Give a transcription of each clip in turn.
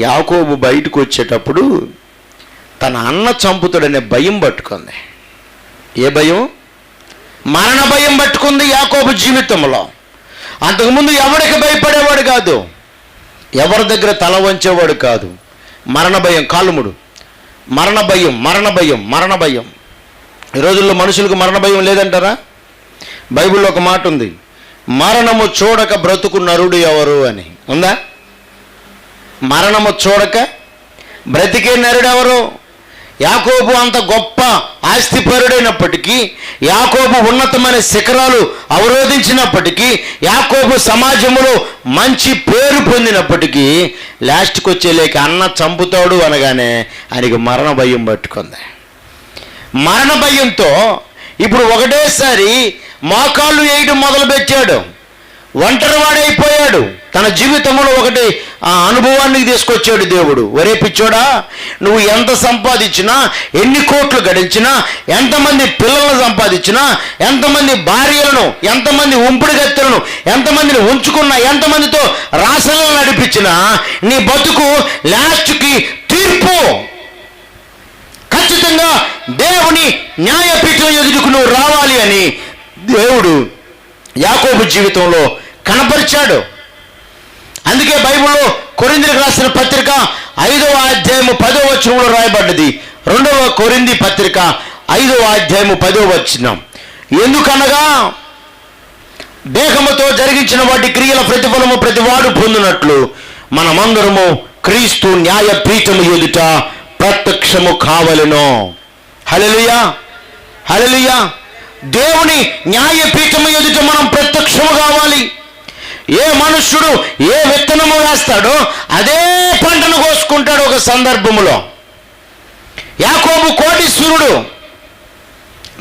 యాకోబు బయటకు వచ్చేటప్పుడు తన అన్న చంపుతాడనే భయం పట్టుకుంది. ఏ భయం? మరణ భయం పట్టుకుంది యాకోబు జీవితంలో. అంతకుముందు ఎవరికి భయపడేవాడు కాదు? ఎవరి దగ్గర తల వంచేవాడు కాదు? మరణ భయం కాలుముడు మరణ భయం మరణ భయం మరణ భయం. ఈ రోజుల్లో మనుషులకు మరణ భయం లేదంటారా? బైబిల్లో ఒక మాట ఉంది మరణము చూడక బ్రతుకు నరుడు ఎవరు అని. ఉందా? మరణము చూడక బ్రతికే నరుడెవరు? యాకోబు అంత గొప్ప ఆస్తిపరుడైనప్పటికీ యాకోబు ఉన్నతమైన శిఖరాలు అవరోధించినప్పటికీ యాకోబు సమాజంలో మంచి పేరు పొందినప్పటికీ లాస్ట్కి వచ్చేలేక అన్న చంపుతాడు అనగానే ఆయనకి మరణ భయం పట్టుకుంది. మరణ భయంతో ఇప్పుడు ఒకటేసారి మోకాళ్ళు వేయడం మొదలుపెట్టాడు. ఒంటరివాడైపోయాడు. తన జీవితంలో ఒకటి ఆ అనుభవానికి తీసుకొచ్చాడు దేవుడు. ఒరే పిచ్చోడా నువ్వు ఎంత సంపాదించినా ఎన్ని కోట్లు గడించినా ఎంతమంది పిల్లలను సంపాదించినా ఎంతమంది భార్యలను ఎంతమంది ఉంపుడుగత్తెలను ఎంతమందిని ఉంచుకున్నా ఎంతమందితో రాసలను నడిపించినా నీ బతుకు లాస్ట్కి తీర్పు. ఖచ్చితంగా దేవుని న్యాయపీఠం ఎదుగుకు నువ్వు రావాలి అని దేవుడు యాకోబు జీవితంలో కనపరిచాడు. అందుకే బైబిల్లో కొరిందికి రాసిన పత్రిక ఐదవ అధ్యాయము పదో వచనంలో రాయబడ్డది. రెండవ కొరింది పత్రిక ఐదవ అధ్యాయము పదో వచనం. ఎందుకనగా దేహముతో జరిగించిన వాటి క్రియల ప్రతిఫలము ప్రతివాడు పొందినట్లు మనమందరము క్రీస్తు న్యాయ పీఠము ఎదుట ప్రత్యక్షము కావలను. హలలుయా హలలుయా దేవుని న్యాయపీఠము ఎదుట మనం ప్రత్యక్షము కావాలి. ఏ మనుష్యుడు ఏ విత్తనము వేస్తాడో అదే పంటను కోసుకుంటాడు ఒక సందర్భములో. యాకోబు కోటీశ్వరుడు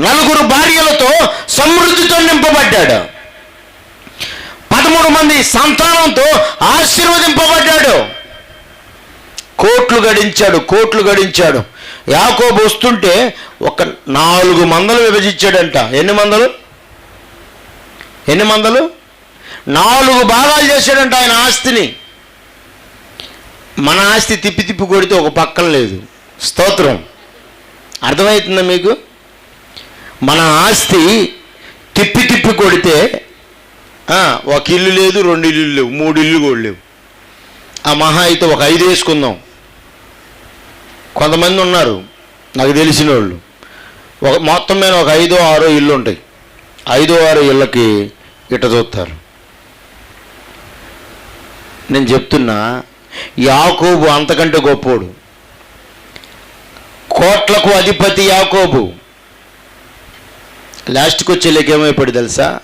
నలుగురు భార్యలతో సమృద్ధితో నింపబడ్డాడు. పదమూడు మంది సంతానంతో ఆశీర్వదింపబడ్డాడు. కోట్లు గడించాడు కోట్లు గడించాడు. యాకోబు వస్తుంటే ఒక నాలుగు మందలు విభజించాడంట. ఎన్ని మందలు? ఎన్ని మందలు? నాలుగు భాగాలు చేశాడంట ఆయన ఆస్తిని. మన ఆస్తి తిప్పి తిప్పి కొడితే ఒక పక్కన లేదు. స్తోత్రం. అర్థమవుతుందా మీకు? మన ఆస్తి తిప్పి తిప్పి కొడితే ఒక ఇల్లు లేదు రెండు ఇల్లు లేవు మూడు ఇల్లు కూడా లేవు. ఆ మహా అయితే ఒక ఐదు వేసుకుందాం. కొంతమంది ఉన్నారు నాకు తెలిసిన వాళ్ళు. ఒక మొత్తం మీద ఒక ఐదో ఆరో ఇల్లు ఉంటాయి. ఐదో ఆరో ఇళ్ళకి ఇట చూస్తారు. నేను చెప్తున్నా యాకోబు అంతకంటే గొప్పోడు. కోట్లకు అధిపతి యాకోబు. లాస్ట్కి వచ్చేలేక ఏమైపోయాడు తెలుసా?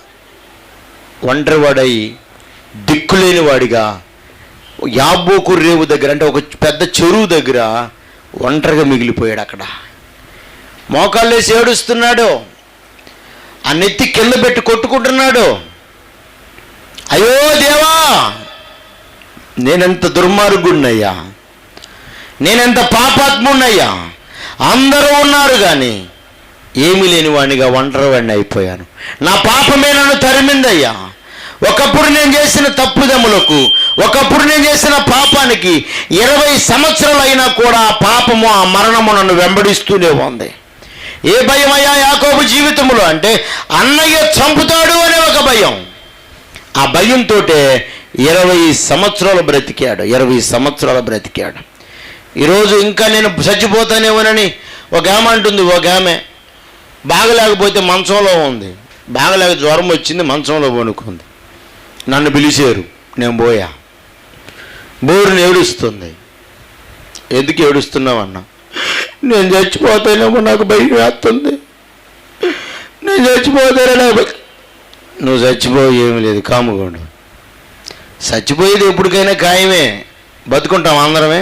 ఒంటరివాడై దిక్కులేని వాడిగా యాబోకు రేవు దగ్గర అంటే ఒక పెద్ద చెరువు దగ్గర ఒంటరిగా మిగిలిపోయాడు అక్కడ. మోకాళ్ళేసి ఏడుస్తున్నాడు. ఆ నెత్తి కింద పెట్టి కొట్టుకుంటున్నాడు. అయ్యో దేవా! నేనెంత దుర్మార్గుణ్ణయ్యా? నేనెంత పాపాత్ముణ్ణయ్యా? అందరూ ఉన్నారు కానీ ఏమీ లేని వాడిగా ఒంటరివాడిని అయిపోయాను. నా పాపమే నన్ను తరిమిందయ్యా. ఒకప్పుడు నేను చేసిన తప్పుదములకు ఒకప్పుడు నేను చేసిన పాపానికి ఇరవై సంవత్సరాలు అయినా కూడా ఆ పాపము ఆ మరణము నన్ను వెంబడిస్తూనే ఉంది. ఏ భయం అయ్యా యాకోబు జీవితంలో అంటే అన్నయ్య చంపుతాడు అనే ఒక భయం. ఆ భయంతో ఇరవై సంవత్సరాలు బ్రతికాడు ఇరవై సంవత్సరాలు బ్రతికాడు. ఈరోజు ఇంకా నేను చచ్చిపోతానేమోనని ఒక ఆమె అంటుంది ఒక ఆమె బాగలేకపోతే మంచంలో ఉంది. బాగలేక జ్వరం వచ్చింది మంచంలో వణుకుంది. నన్ను పిలిచారు నేను పోయా. బోరుని ఏడుస్తుంది. ఎందుకు ఏడుస్తున్నావన్నా? నేను చచ్చిపోతానేమో నాకు భయం వేస్తుంది. నేను చచ్చిపోతానే నాకు నువ్వు చచ్చిపోవు ఏమీ లేదు కాముకోండు చచ్చిపోయేది ఎప్పటికైనా ఖాయమే. బతుకుంటాం అందరమే.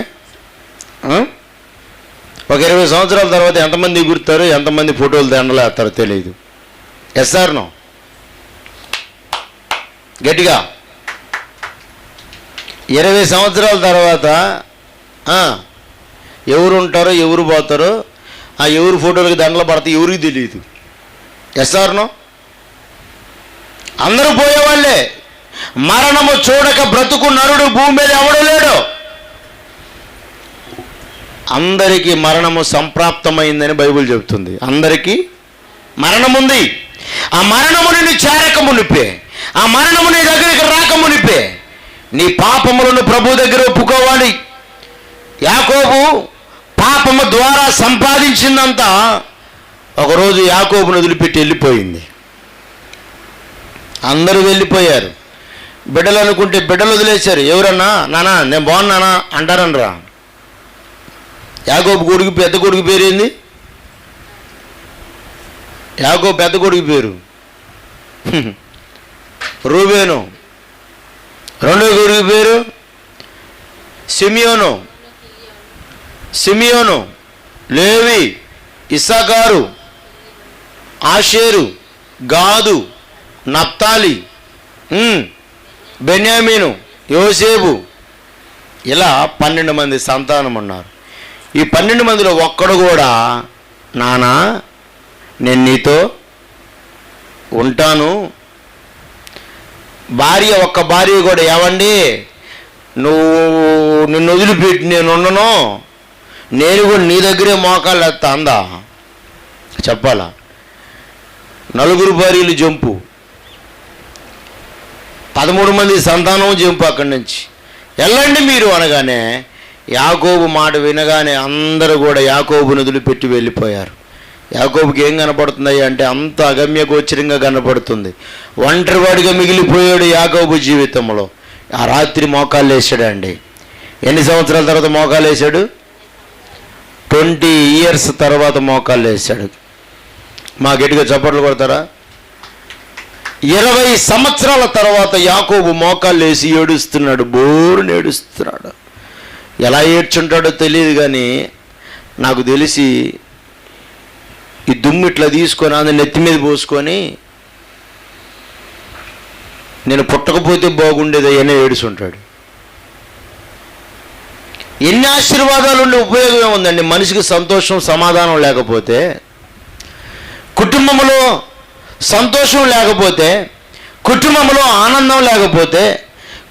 ఒక ఇరవై సంవత్సరాల తర్వాత ఎంతమంది ఎగురుతారో ఎంతమంది ఫోటోలు దండలేస్తారో తెలియదు. ఎస్ఆర్నో గట్టిగా. ఇరవై సంవత్సరాల తర్వాత ఎవరు ఉంటారో ఎవరు పోతారో ఆ ఎవరు ఫోటోలకి దండలు పడతాయి ఎవరికి తెలియదు. ఎస్ఆర్నో అందరూ పోయేవాళ్ళే. మరణము చూడక బ్రతుకు నరుడు భూమి మీద ఎవడు లేడు? అందరికీ మరణము సంప్రాప్తమైందని బైబిల్ చెబుతుంది. అందరికీ మరణముంది ఆ మరణము నిన్ను చేరక మునిపే. ఆ మరణము నీ దగ్గరికి రాక మునిపే. నీ పాపములను ప్రభు దగ్గర ఒప్పుకోవాలి. యాకోబు పాపము ద్వారా సంపాదించిందంతా ఒకరోజు యాకోబును వదిలిపెట్టి వెళ్ళిపోయింది. అందరూ వెళ్ళిపోయారు. బిడ్డలు అనుకుంటే బిడ్డలు వదిలేశారు. ఎవరన్నా? నానా నేను బాగున్నానా అంటారనరా. యాగోబు కొడుకు పెద్ద కొడుకు పేరు ఏంది? పెద్ద కొడుకు పేరు? రూబేను. రెండో కొడుకు పేరు? సిమియోను. సిమియోను. లేవి. ఇస్సాకారు ఆషేరు. గాదు. నప్తాలి బెన్యామీను యోసేపు ఇలా పన్నెండు మంది సంతానం ఉన్నారు. ఈ పన్నెండు మందిలో ఒక్కడు కూడా నానా నేను నీతో ఉంటాను. భార్య ఒక్క భార్య కూడా ఏమండి? నువ్వు నిన్ను వదిలిపెట్టి నేను ఉండను. నేను కూడా నీ దగ్గరే మోకాళ్ళు ఎత్తా అందా. చెప్పాలా? నలుగురు భార్యలు జంపు. పదమూడు మంది సంతానం చెంపు అక్కడి నుంచి. వెళ్ళండి మీరు అనగానే యాకోబు మాట వినగానే అందరూ కూడా యాకోబును వదిలిపెట్టి వెళ్ళిపోయారు. యాకోబుకి ఏం కనపడుతుంది అంటే అంత అగమ్య గోచరంగా కనపడుతుంది. ఒంటరివాడిగా మిగిలిపోయాడు యాకోబు జీవితంలో. ఆ రాత్రి మోకాళ్ళు వేసాడండి ఎన్ని సంవత్సరాల తర్వాత మోకాలు వేసాడు ట్వంటీ ఇయర్స్ తర్వాత మోకాళ్ళు వేసాడు మా గట్టిగా చప్పట్లు కొడతారా? ఇరవై సంవత్సరాల తర్వాత యాకోబు మోకాళ్ళు వేసి ఏడుస్తున్నాడు బోరుని ఏడుస్తున్నాడు. ఎలా ఏడ్చుంటాడో తెలియదు కానీ నాకు తెలిసి ఈ దుమ్ము ఇట్లా తీసుకొని అందులో నెత్తి మీద పోసుకొని నేను పుట్టకపోతే బాగుండేది అని ఏడుచుంటాడు ఎన్ని ఆశీర్వాదాలు ఉండే ఉపయోగం ఉందండి. మనిషికి సంతోషం సమాధానం లేకపోతే కుటుంబంలో సంతోషం లేకపోతే కుటుంబంలో ఆనందం లేకపోతే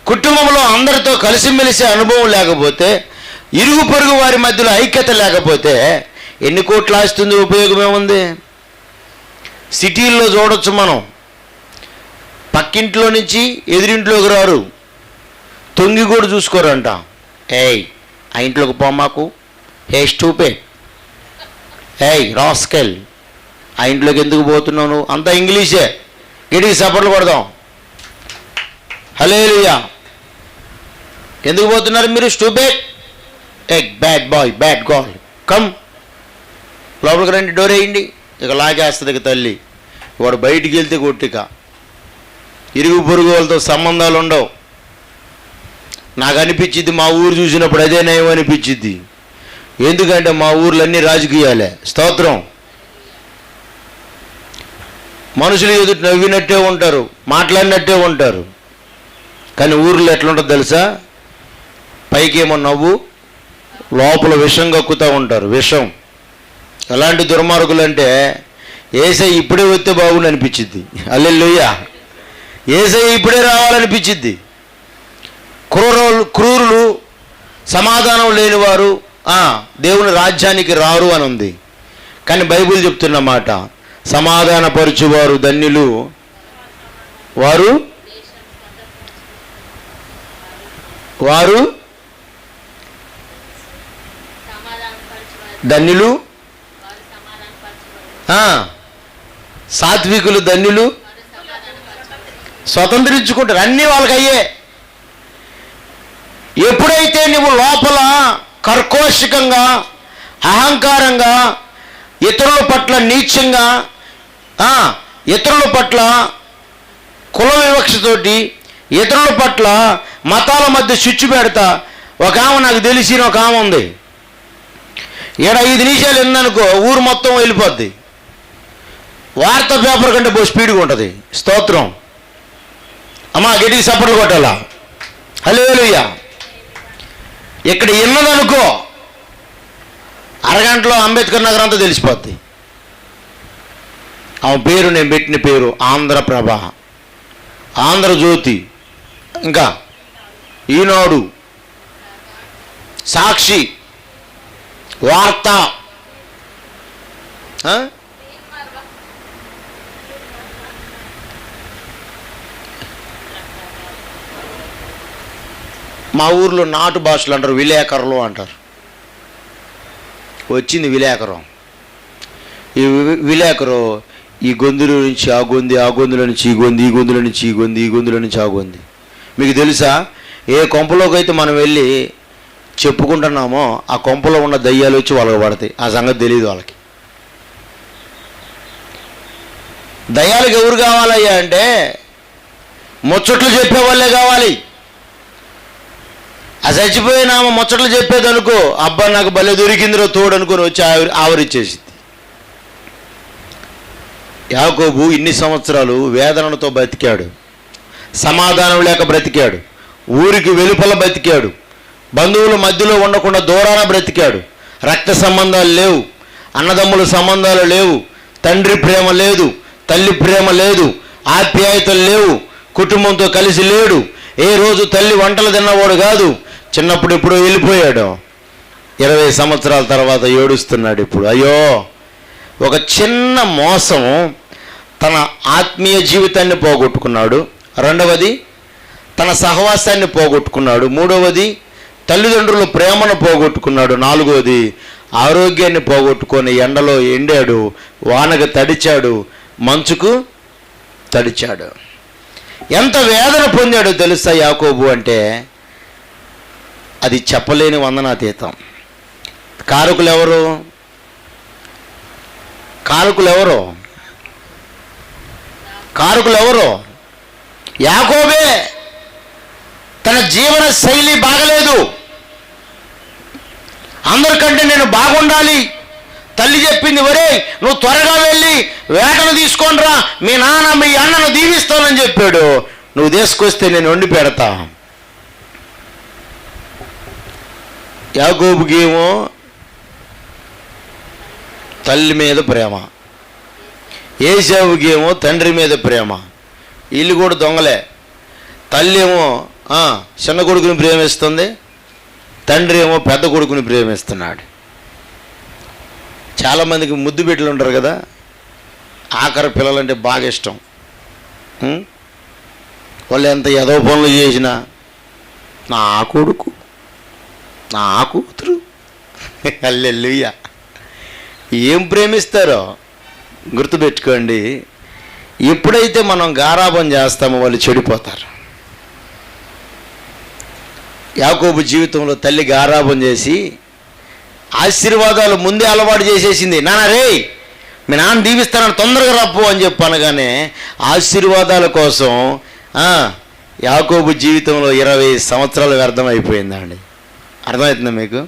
కుటుంబంలో అందరితో కలిసిమెలిసే అనుభవం లేకపోతే ఇరుగు పొరుగు వారి మధ్యలో ఐక్యత లేకపోతే ఎన్ని కోట్లు ఆస్తుంది ఉపయోగం ఏముంది సిటీల్లో చూడొచ్చు మనం. పక్కింట్లో నుంచి ఎదురింట్లోకి రారు. తొంగి కూడా చూసుకోరంట. ఏయ్ ఆ ఇంట్లోకి పోమాకు హే స్టూపే ఏయ్ రాస్కెల్. ఆ ఇంట్లోకి ఎందుకు పోతున్నావు నువ్వు? అంతా ఇంగ్లీషే. గిడికి సపోర్ట్లు కొడదాం. హలేలుయా ఎందుకు పోతున్నారు మీరు స్టూబేట్? Egg bad boy bad girl come. లోపలికి రండి డోర్ వేయండి. ఇక లాగేస్తుంది ఇక తల్లి. వాడు బయటికి వెళ్తే కొట్టిక. ఇరుగు పొరుగు వాళ్ళతో సంబంధాలు ఉండవు. నాకు అనిపించింది మా ఊరు చూసినప్పుడు అదే నయం అనిపించింది. ఎందుకంటే మా ఊర్లో రాజకీయాలే. స్తోత్రం. మనుషులు ఎదుటి నవ్వినట్టే ఉంటారు మాట్లాడినట్టే ఉంటారు. కానీ ఊర్లో ఎట్లుంటుంది తెలుసా? పైకేమో నవ్వు లోపల విషం కక్కుతూ ఉంటారు విషం. ఎలాంటి దుర్మార్గులు అంటే ఏసై ఇప్పుడే వస్తే బాగుండు అనిపించింది అల్లెల్లుయ్యా. ఏసై ఇప్పుడే రావాలనిపించింది క్రూరులు క్రూరులు సమాధానం లేనివారు దేవుని రాజ్యానికి రారు అని ఉంది. కానీ బైబిల్ చెప్తున్న మాట సమాధానపరుచువారు ధన్యులు. వారు? వారు? ధన్యులు. సాత్వికులు ధన్యులు. స్వతంత్రించుకుంటారు. అన్నీ వాళ్ళకి అయ్యే ఎప్పుడైతే నువ్వు లోపల కర్కోశకంగా అహంకారంగా ఇతరుల పట్ల నీచంగా ఇతరుల పట్ల కుల వివక్షతోటి ఇతరుల పట్ల మతాల మధ్య స్విచ్ పెడతా. ఒక ఆమె నాకు తెలిసిన ఒక ఆమె ఉంది. ఈడ ఐదు నిమిషాలు ఎందనుకో ఊరు మొత్తం వెళ్ళిపోద్ది. వార్తా పేపర్ కంటే బో స్పీడ్గా ఉంటుంది. స్తోత్రం. అమ్మా గట్టికి సపోర్ట్ కొట్టాలా? హలో ఇక్కడ ఎన్నదనుకో అరగంటలో అంబేద్కర్ నగర్ అంతా తెలిసిపోద్ది. ఆమె పేరు నేను పెట్టిన పేరు ఆంధ్రప్రభ ఆంధ్రజ్యోతి ఇంకా ఈనాడు సాక్షి వార్త. మా ఊర్లో నాటు భాషలు అంటారు విలేకరులు అంటారు. వచ్చింది విలేకరం. ఈ విలేకరు ఈ గొంతుల నుంచి ఆ గొంది ఆ గొంతుల నుంచి ఈ గొంది ఈ గొంతుల నుంచి ఈ గొంది ఈ గొంతుల నుంచి ఆ గొంది మీకు తెలుసా? ఏ కొంపలోకి అయితే మనం వెళ్ళి చెప్పుకుంటున్నామో ఆ కొంపలో ఉన్న దయ్యాలు వచ్చి వాళ్ళకి పడతాయి. ఆ సంగతి తెలియదు వాళ్ళకి. దయ్యాలకు ఎవరు కావాలయ్యా అంటే ముచ్చట్లు చెప్పే వాళ్ళే కావాలి. ఆ చచ్చిపోయిన ఆమె ముచ్చట్లు చెప్పేది అనుకో అబ్బా నాకు భలే దొరికిందిరో తోడు అనుకొని వచ్చి ఆవిరి ఆవరిచ్చేసింది. యాకోబు ఇన్ని సంవత్సరాలు వేదనతో బతికాడు. సమాధానం లేక బ్రతికాడు. ఊరికి వెలుపల బ్రతికాడు బంధువుల మధ్యలో ఉండకుండా దూరాన బ్రతికాడు. రక్త సంబంధాలు లేవు. అన్నదమ్ముల సంబంధాలు లేవు. తండ్రి ప్రేమ లేదు. తల్లి ప్రేమ లేదు. ఆప్యాయతలు లేవు. కుటుంబంతో కలిసి లేడు. ఏ రోజు తల్లి వంటలు తిన్నవాడు కాదు. చిన్నప్పుడు ఇప్పుడు వెళ్ళిపోయాడు. ఇరవై సంవత్సరాల తర్వాత ఏడుస్తున్నాడు ఇప్పుడు. అయ్యో! ఒక చిన్న మోసం తన ఆత్మీయ జీవితాన్ని పోగొట్టుకున్నాడు. రెండవది తన సహవాసాన్ని పోగొట్టుకున్నాడు. మూడవది తల్లిదండ్రుల ప్రేమను పోగొట్టుకున్నాడు. నాలుగవది ఆరోగ్యాన్ని పోగొట్టుకొని ఎండలో ఎండాడు వానకు తడిచాడు మంచుకు తడిచాడు. ఎంత వేదన పొందాడో తెలుసా యాకోబు అంటే అది చెప్పలేని వందనాతీతం. కారకులు ఎవరు? కారకులు ఎవరు? కారకులు ఎవరు? యాకోబే తన జీవన శైలి బాగలేదు. అందరికంటే నేను బాగుండాలి. తల్లి చెప్పింది ఒరే నువ్వు త్వరగా వెళ్ళి వేటను తీసుకొనిరా మీ నాన్న మీ అన్నను దీవిస్తానని చెప్పాడు. నువ్వు తీసుకొస్తే నేను వండి పెడతా. యాగోబుకి ఏమో తల్లి మీద ప్రేమ. ఏసావుకి ఏమో తండ్రి మీద ప్రేమ. వీళ్ళు కూడా దొంగలే. తల్లి ఏమో చిన్న కొడుకుని ప్రేమిస్తుంది. తండ్రి ఏమో పెద్ద కొడుకుని ప్రేమిస్తున్నాడు. చాలామందికి ముద్దు బిడ్డలు ఉంటారు కదా. ఆఖరి పిల్లలంటే బాగా ఇష్టం. వాళ్ళు ఎంత ఎదవ పనులు చేసినా నా కొడుకు నా కూతురు. అల్లెల్లుయ్య ఏం ప్రేమిస్తారో? గుర్తుపెట్టుకోండి ఎప్పుడైతే మనం గారాబం చేస్తామో వాళ్ళు చెడిపోతారు. యాకోబు జీవితంలో తల్లి గారాబం చేసి ఆశీర్వాదాలు ముందే అలవాటు చేసేసింది. నాన్న రే మీ నాన్న దీవిస్తానని తొందరగా రప్పు అని చెప్పి అనగానే ఆశీర్వాదాల కోసం యాకోబు జీవితంలో ఇరవై సంవత్సరాలు వ్యర్థమైపోయిందండి అర్థమవుతుందా మీకు?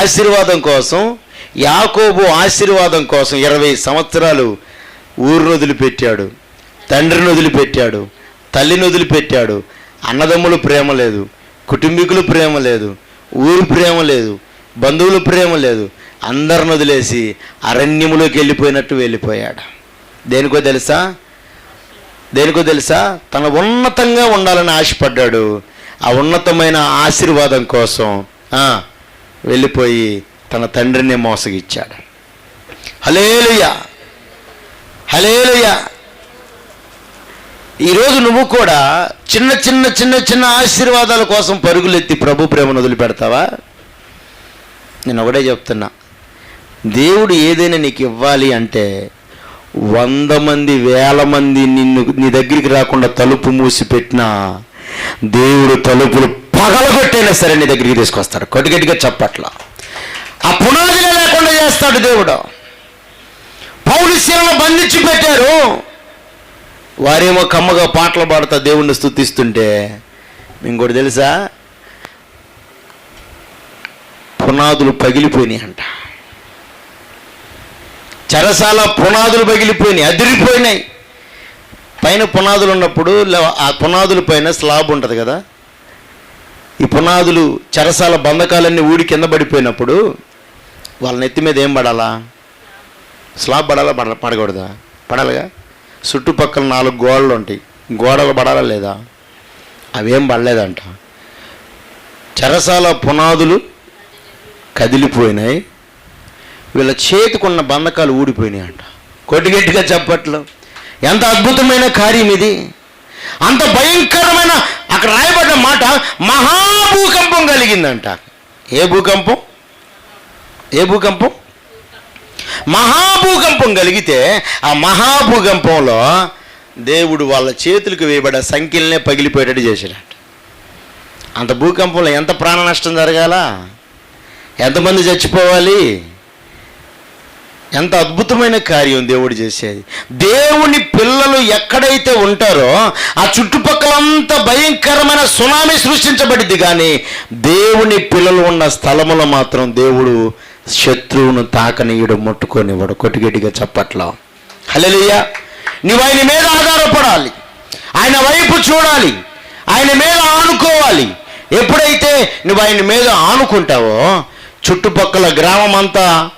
ఆశీర్వాదం కోసం యాకోబు ఆశీర్వాదం కోసం ఇరవై సంవత్సరాలు ఊరిని వదిలిపెట్టాడు తండ్రిని వదిలిపెట్టాడు తల్లిని వదిలిపెట్టాడు. అన్నదమ్ములు ప్రేమ లేదు కుటుంబీకులు ప్రేమ లేదు ఊరు ప్రేమ లేదు బంధువులు ప్రేమ లేదు. అందరిని వదిలేసి అరణ్యములోకి వెళ్ళిపోయినట్టు వెళ్ళిపోయాడు. దేనికో తెలుసా? దేనికో తెలుసా? తన ఉన్నతంగా ఉండాలని ఆశపడ్డాడు. ఆ ఉన్నతమైన ఆశీర్వాదం కోసం వెళ్ళిపోయి తన తండ్రిని మోసగిచ్చాడు. హలేలుయ హలేలుయ ఈరోజు నువ్వు కూడా చిన్న చిన్న చిన్న చిన్న ఆశీర్వాదాల కోసం పరుగులెత్తి ప్రభు ప్రేమను వదిలిపెడతావా? నేను ఒకటే చెప్తున్నా. దేవుడు ఏదైనా నీకు ఇవ్వాలి అంటే వంద మంది వేల మంది నిన్ను నీ దగ్గరికి రాకుండా తలుపు మూసిపెట్టినా దేవుడు తలుపులు పగలగొట్టైనా సరే నీ దగ్గరికి తీసుకొస్తాడు. కొట్టుగట్టిగా చెప్పట్ల. ఆ పునాదిలే లేకుండా చేస్తాడు దేవుడు. పౌరుషులను బంధించి పెట్టారు. వారేమో కమ్మగా పాటలు పాడుతా దేవుణ్ణి స్థుతిస్తుంటే ఇంకోటి తెలుసా? పునాదులు పగిలిపోయినాయి అంట. చెరసాల పునాదులు పగిలిపోయినాయి అదిరిపోయినాయి. పైన పునాదులు ఉన్నప్పుడు ఆ పునాదుల పైన స్లాబ్ ఉంటుంది కదా? ఈ పునాదులు చెరసాల బంధకాలన్నీ ఊడి కింద పడిపోయినప్పుడు వాళ్ళ నెత్తి మీద ఏం పడాలా? స్లాబ్ పడాలా? పడ పడకూడదా? పడాలిగా? చుట్టుపక్కల నాలుగు గోడలు ఉంటాయి. గోడలు పడాలా లేదా? అవేం పడలేదంట. చెరసాల పునాదులు కదిలిపోయినాయి. వీళ్ళ చేతికున్న బంధకాలు ఊడిపోయినాయి అంట కొట్టిగట్టిగా చెప్పట్లు. ఎంత అద్భుతమైన కార్యం ఇది. అంత భయంకరమైన అక్కడ రాయబడిన మాట మహాభూకంపం కలిగిందంట. ఏ భూకంపం? ఏ భూకంపం? మహాభూకంపం కలిగితే ఆ మహాభూకంపంలో దేవుడు వాళ్ళ చేతులకు వేయబడ్డ సంఖ్యలనే పగిలిపోయేటట్టు చేశాడట. అంత భూకంపంలో ఎంత ప్రాణ నష్టం జరగాల? ఎంతమంది చచ్చిపోవాలి? ఎంత అద్భుతమైన కార్యం దేవుడు చేసేది. దేవుని పిల్లలు ఎక్కడైతే ఉంటారో ఆ చుట్టుపక్కలంతా భయంకరమైన సునామీ సృష్టించబడింది కానీ దేవుని పిల్లలు ఉన్న స్థలములో మాత్రం దేవుడు శత్రువును తాకనీయుడు ముట్టుకొనివ్వడు. కొట్టుగట్టిగా చెప్పట్లో. హల్లెలూయా. నువ్వు ఆయన మీద ఆధారపడాలి. ఆయన వైపు చూడాలి. ఆయన మీద ఆనుకోవాలి. ఎప్పుడైతే నువ్వు ఆయన మీద ఆనుకుంటావో చుట్టుపక్కల గ్రామం అంతా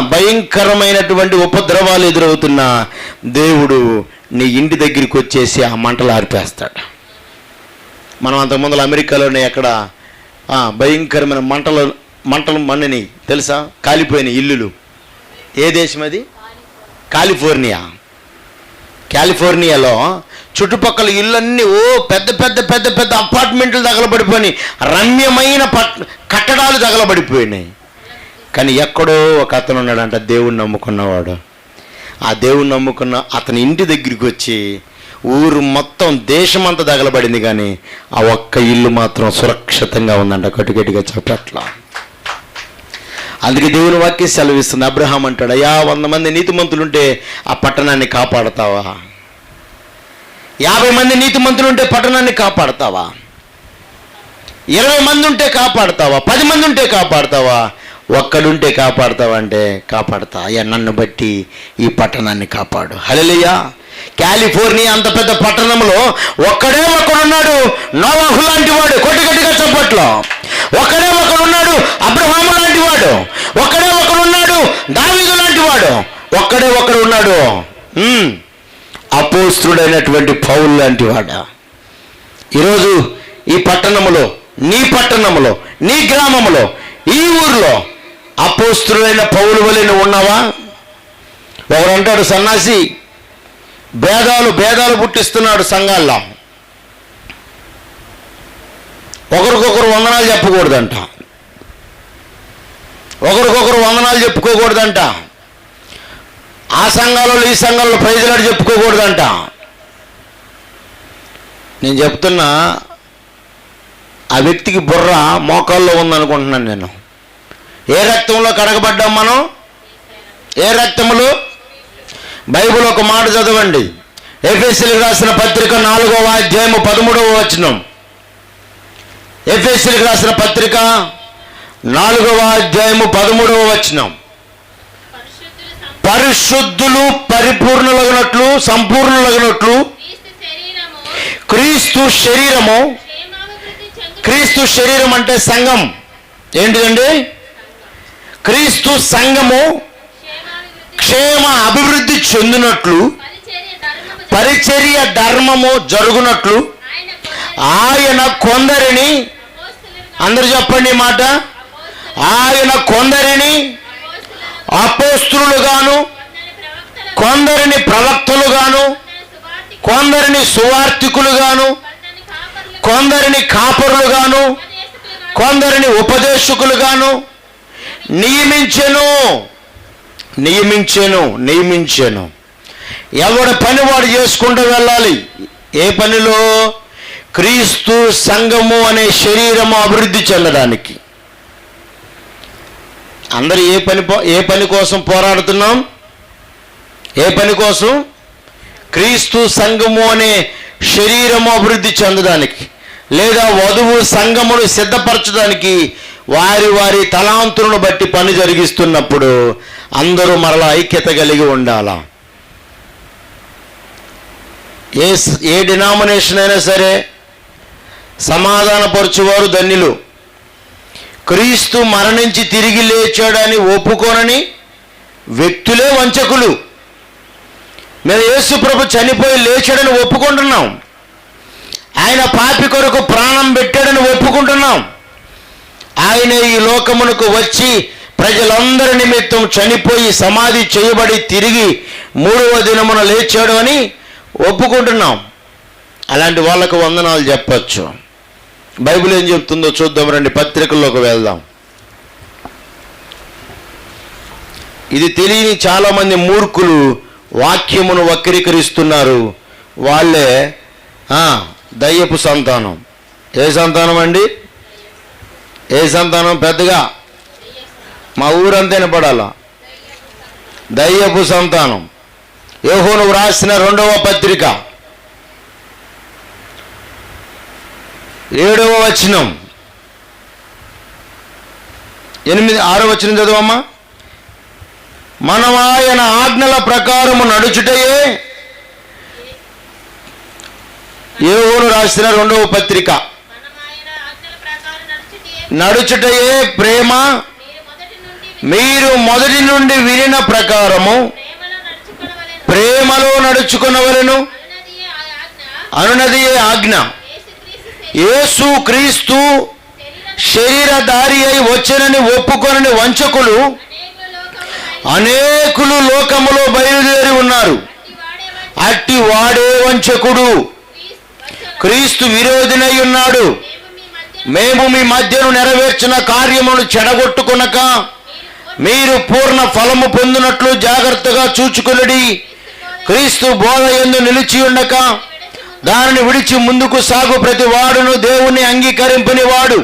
భయంకరమైనటువంటి ఉపద్రవాలు ఎదురవుతున్నా దేవుడు నీ ఇంటి దగ్గరికి వచ్చేసి ఆ మంటలు ఆర్పేస్తాడు. మనం అంతకుముందు అమెరికాలోనే ఎక్కడ భయంకరమైన మంటలు మంటలు మన్నని తెలుసా? కాలిపోయిన ఇల్లులు. ఏ దేశం అది? కాలిఫోర్నియా. కాలిఫోర్నియాలో చుట్టుపక్కల ఇళ్ళన్నీ ఓ పెద్ద పెద్ద పెద్ద పెద్ద అపార్ట్మెంట్లు తగలబడిపోయినాయి. రమ్యమైన పట్ కట్టడాలు తగలబడిపోయినాయి. కానీ ఎక్కడో ఒక అతను ఉన్నాడంట దేవుణ్ణి నమ్ముకున్నవాడు. ఆ దేవుణ్ణి నమ్ముకున్న అతని ఇంటి దగ్గరికి వచ్చి ఊరు మొత్తం దేశమంతా తగలబడింది కానీ ఆ ఒక్క ఇల్లు మాత్రం సురక్షితంగా ఉందంట కట్టుకట్టుగా చెప్పట్లా. అందుకే దేవుని వాక్య సెలవిస్తుంది. అబ్రహాం అంటాడు అయ్యా వంద మంది నీతిమంతులుంటే ఆ పట్టణాన్ని కాపాడతావా? యాభై మంది నీతిమంతులుంటే పట్టణాన్ని కాపాడతావా? ఇరవై మంది ఉంటే కాపాడతావా? పది మంది ఉంటే కాపాడతావా? ఒక్కడుంటే కాపాడతావంటే కాపాడతా. అయ్యా నన్ను బట్టి ఈ పట్టణాన్ని కాపాడు. హలలియా కాలిఫోర్నియా అంత పెద్ద పట్టణంలో ఒక్కడే ఒకడున్నాడు. నోవాహు లాంటి వాడు కొట్టిగట్టిగా చప్పట్లో. ఒక్కడే ఒకడున్నాడు అబ్రహామ లాంటి వాడు. ఒక్కడే ఒకడున్నాడు దావీదు లాంటి వాడు. ఒక్కడే ఒకడు ఉన్నాడు ఉమ్, అపోస్తుడైనటువంటి పౌలు లాంటి వాడు. ఈరోజు ఈ పట్టణములో నీ పట్టణములో నీ గ్రామములో ఈ ఊర్లో అపోస్తులైన పౌలు వలె నువ్వు ఉన్నావా? ఒకడు అంటాడు సన్నాసి భేదాలు భేదాలు పుట్టిస్తున్నాడు సంఘాల్లో. ఒకరికొకరు వందనాలు చెప్పకూడదంట ఒకరికొకరు వందనాలు చెప్పుకోకూడదంట. ఆ సంఘాలలో ఈ సంఘాలలో ప్రైజులాడు చెప్పుకోకూడదంట. నేను చెప్తున్నా ఆ వ్యక్తికి బుర్ర మోకాల్లో ఉందనుకుంటున్నాను నేను. ఏ రక్తంలో కడగబడ్డాం మనం? ఏ రక్తములు? బైబిల్ ఒక మాట చదవండి. ఎఫ్ఎస్సీలు రాసిన పత్రిక నాలుగవ అధ్యాయము పదమూడవ వచనం. ఎఫ్ఎస్సీలకు రాసిన పత్రిక నాలుగవ అధ్యాయము పదమూడవ వచనం. పరిశుద్ధులు పరిపూర్ణులగినట్లు సంపూర్ణులగినట్లు క్రీస్తు శరీరము క్రీస్తు క్రీస్తు శరీరం అంటే సంఘం. ఏంటిదండి? క్రీస్తు సంఘము క్షేమ అభివృద్ధి చెందినట్లు పరిచర్య ధర్మము జరుగునట్లు ఆయన కొందరిని అందరు చెప్పండి మాట ఆయన కొందరిని అపోస్తులుగాను కొందరిని ప్రవక్తలుగాను కొందరిని కొందరిని సువార్థికులుగాను కొందరిని కొందరిని కాపరులుగాను ఉపదేశకులుగాను, కొందరిని ఉపదేశకులుగాను నియమించెను. నియమించెను నియమించెను. ఎవడ పని వాడు చేసుకుంటూ వెళ్ళాలి? ఏ పనిలో? క్రీస్తు సంఘము అనే శరీరము అభివృద్ధి చెందడానికి. అందరూ ఏ పని ఏ పని కోసం పోరాడుతున్నాం? ఏ పని కోసం? క్రీస్తు సంఘము అనే శరీరము అభివృద్ధి చెందడానికి. లేదా వధువు సంఘమును సిద్ధపరచడానికి వారి వారి తలాంతులను బట్టి పని జరిగిస్తున్నప్పుడు అందరూ మరలా ఐక్యత కలిగి ఉండాలా? ఏ ఏ డినామినేషన్ అయినా సరే సమాధానపరచువారు ధన్యులు. క్రీస్తు మరణించి తిరిగి లేచాడని ఒప్పుకోనని వ్యక్తులే వంచకులు. మేము యేసు ప్రభు చనిపోయి లేచాడని ఒప్పుకుంటున్నాం. ఆయన పాపి కొరకు ప్రాణం పెట్టాడని ఒప్పుకుంటున్నాం. ఆయన ఈ లోకమునకు వచ్చి ప్రజలందరి నిమిత్తం చనిపోయి సమాధి చేయబడి తిరిగి మూడవ దినమున లేచాడు అని ఒప్పుకుంటున్నాం. అలాంటి వాళ్ళకు వందనాలు చెప్పచ్చు. బైబిల్ ఏం చెప్తుందో చూద్దాం రండి పత్రికల్లోకి వెళ్దాం. ఇది తెలియని చాలామంది మూర్ఖులు వాక్యమును వక్రీకరిస్తున్నారు. వాళ్ళే దయ్యపు సంతానం. ఏ సంతానం అండి? ఏ సంతానం? పెద్దగా? మా ఊరంతా వినపడాల? దయ్యపు సంతానం. యోహోను వ్రాసిన రెండవ పత్రిక. ఏడవ వచనం. ఎనిమిది ఆరో వచనం చదువమ్మా. మనం ఆయన ఆజ్ఞల ప్రకారము నడుచుటయే. ఊరు రాసిన రెండవ పత్రిక. నడుచుటయే ప్రేమ. మీరు మొదటి నుండి వినిన ప్రకారము ప్రేమలో నడుచుకునవలను. ఆజ్ఞ అనునదియే ఆజ్ఞ. యేసు క్రీస్తు శరీర శరీరధారి అయి వచ్చనని ఒప్పుకొనని వంచకులు అనేకులు లోకములో బయలుదేరి ఉన్నారు. అట్టి వాడే వంచకుడు. క్రీస్తు విరోధినై ఉన్నాడు. మేము మీ మధ్యను నెరవేర్చిన కార్యమును చెడగొట్టుకునక మీరు పూర్ణ ఫలము పొందినట్లు జాగ్రత్తగా చూచుకునడి. క్రీస్తు బోధ ఎందు నిలిచి ఉండక దానిని విడిచి ముందుకు సాగు ప్రతి వాడును దేవుణ్ణి అంగీకరింపని వాడు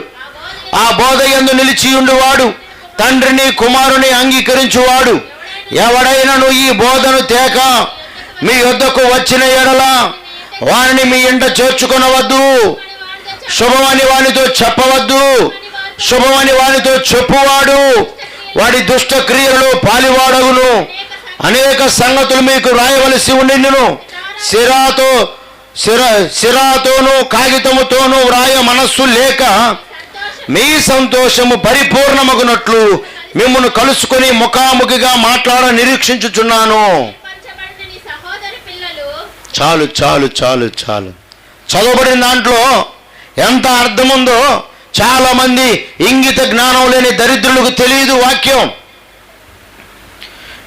ఆ బోధ ఎందు నిలిచి ఉండువాడు తండ్రిని కుమారుని అంగీకరించువాడు. ఎవడైనను ఈ బోధను తేక మీ యొద్దకు వచ్చిన ఎడల వారిని మీ ఇంట చేర్చుకొనవద్దు. శుభమని వానితో చెప్పవద్దు. శుభమని వానితో చెప్పువాడు. వాడి దుష్ట పాలివాడగును. అనేక సంగతులు మీకు రాయవలసి ఉండిను సిరాతో సిర సిరాతోనూ కాగితముతోనూ వ్రాయ మనస్సు లేక మీ సంతోషము పరిపూర్ణమగునట్లు మిమ్మల్ని కలుసుకొని ముఖాముఖిగా మాట్లాడ నిరీక్షించుచున్నాను. చాలు చాలు చాలు చాలు. చదవబడిన దాంట్లో ఎంత అర్థం ఉందో చాలా మంది ఇంగిత జ్ఞానం లేని దరిద్రులకు తెలియదు వాక్యం.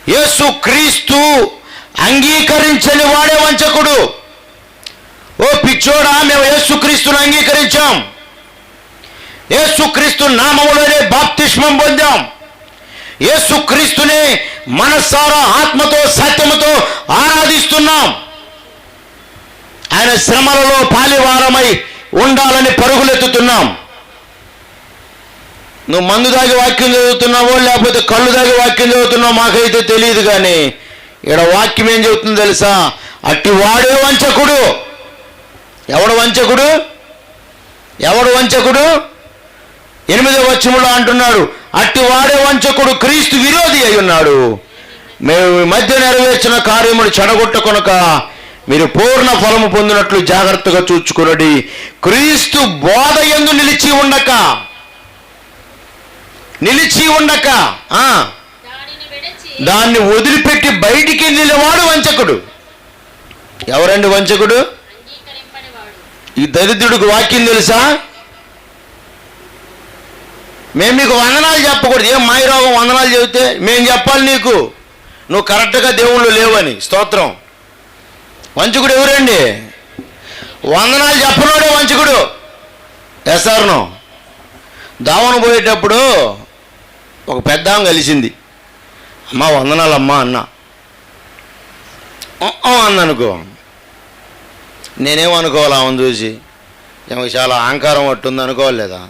యేసు క్రీస్తు అంగీకరించని వాడే వంచకుడు. ఓ పిచ్చోడా మేము యేసుక్రీస్తును అంగీకరించాం. యేసుక్రీస్తు నామములోనే బాప్తిష్మం పొందాం. యేసుక్రీస్తుని మనస్సారా ఆత్మతో సత్యముతో ఆరాధిస్తున్నాం. ఆయన శ్రమలలో పాలివారమై ఉండాలని పరుగులెత్తుతున్నాం. నువ్వు మందు దాగి వాక్యం చదువుతున్నావో లేకపోతే కళ్ళు దాగి వాక్యం చదువుతున్నావో మాకైతే తెలియదు కానీ ఇక్కడ వాక్యం ఏం చెబుతుందో తెలుసా? అట్టి వాడే వంచకుడు. ఎవడు వంచకుడు? ఎవడు వంచకుడు? ఎనిమిదో వచ్చములో అంటున్నాడు అట్టి వాడే వంచకుడు క్రీస్తు విరోధి అయి ఉన్నాడు. మేము మధ్య నెరవేర్చిన కార్యములు చెడగొట్టకొనక మీరు పూర్ణ ఫలము పొందినట్లు జాగ్రత్తగా చూచుకునడి. క్రీస్తు బోధ ఎందు నిలిచి ఉండక. నిలిచి ఉండక. ఆ, దానిని వదిలిపెట్టి బయటికి నిలవాడు వంచకుడు. ఎవరండి వంచకుడు? ఈ దరిద్రుడికి వాక్యం తెలుసా? మేము మీకు వందనాలు చెప్పకూడదు. ఏం మాయరోగం వందనాలు చెబితే మేము చెప్పాలి నీకు. నువ్వు కరెక్ట్గా దేవుళ్ళు లేవని. స్తోత్రం. వంచుకుడు ఎవరండి? వందనాలు చెప్పనోడే వంచుకుడు. ఎస్ఆర్ను దావన పోయేటప్పుడు ఒక పెద్ద ఆమె కలిసింది. అమ్మా వందనాలమ్మా అన్న. అందనుకో నేనేమనుకోవాలి ఆమెను చూసి? ఆమెకు చాలా అహంకారం పట్టుంది అనుకోవాలేదా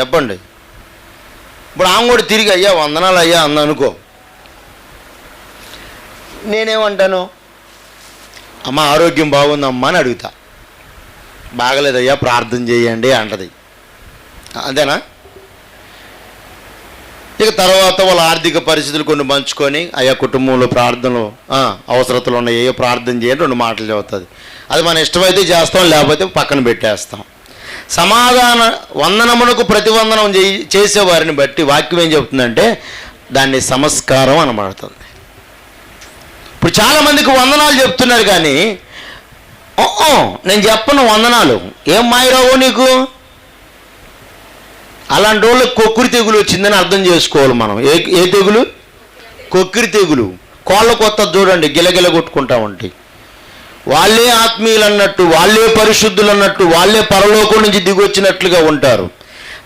చెప్పండి. ఇప్పుడు ఆమె కూడా తిరిగి అయ్యా వందనాలు అయ్యా అందనుకో అనుకో. నేనేమంటాను? అమ్మ ఆరోగ్యం బాగుందమ్మా అని అడుగుతా. బాగలేదయ్యా ప్రార్థన చేయండి అంటది. అంతేనా? ఇక తర్వాత వాళ్ళ ఆర్థిక పరిస్థితులు కొన్ని పంచుకొని అయ్యా కుటుంబంలో ప్రార్థనలు అవసరతలు ఉన్నాయో ప్రార్థన చేయండి రెండు మాటలు చెబుతుంది. అది మన ఇష్టమైతే చేస్తాం లేకపోతే పక్కన పెట్టేస్తాం. సమాధాన వందనమునకు ప్రతివందనం చేయి చేసేవారిని బట్టి వాక్యం ఏం చెబుతుందంటే దాన్ని సంస్కారం అనబడుతుంది. ఇప్పుడు చాలామందికి వందనాలు చెప్తున్నారు కానీ "ఓ, నేను చెప్పను వందనాలు. ఏం మాయరావు నీకు? అలాంటి వాళ్ళకి కొక్కురి తెగులు వచ్చిందని అర్థం చేసుకోవాలి మనం. ఏ ఏ తెగులు? కొక్కిరి తెగులు. కోళ్ళ కొత్త చూడండి గిలగిల కొట్టుకుంటా ఉంటాయి వాళ్ళే ఆత్మీయులు అన్నట్టు వాళ్ళే పరిశుద్ధులు అన్నట్టు వాళ్ళే పరలోకం నుంచి దిగొచ్చినట్లుగా ఉంటారు.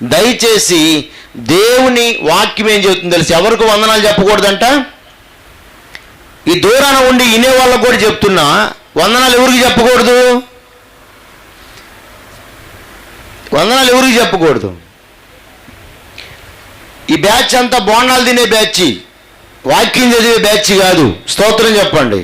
దయచేసి దేవుని వాక్యం ఏం చెబుతుంది తెలిసి? ఎవరికి వందనాలు చెప్పకూడదంట? ఈ దూరాన ఉండి వినే వాళ్ళకు కూడా చెప్తున్నా వందనాలు ఎవరికి చెప్పకూడదు? వందనాలు ఎవరికి చెప్పకూడదు? ఈ బ్యాచ్ అంతా బోండాలు తినే బ్యాచ్ వాక్యం చదివే బ్యాచ్ కాదు. స్తోత్రం చెప్పండి.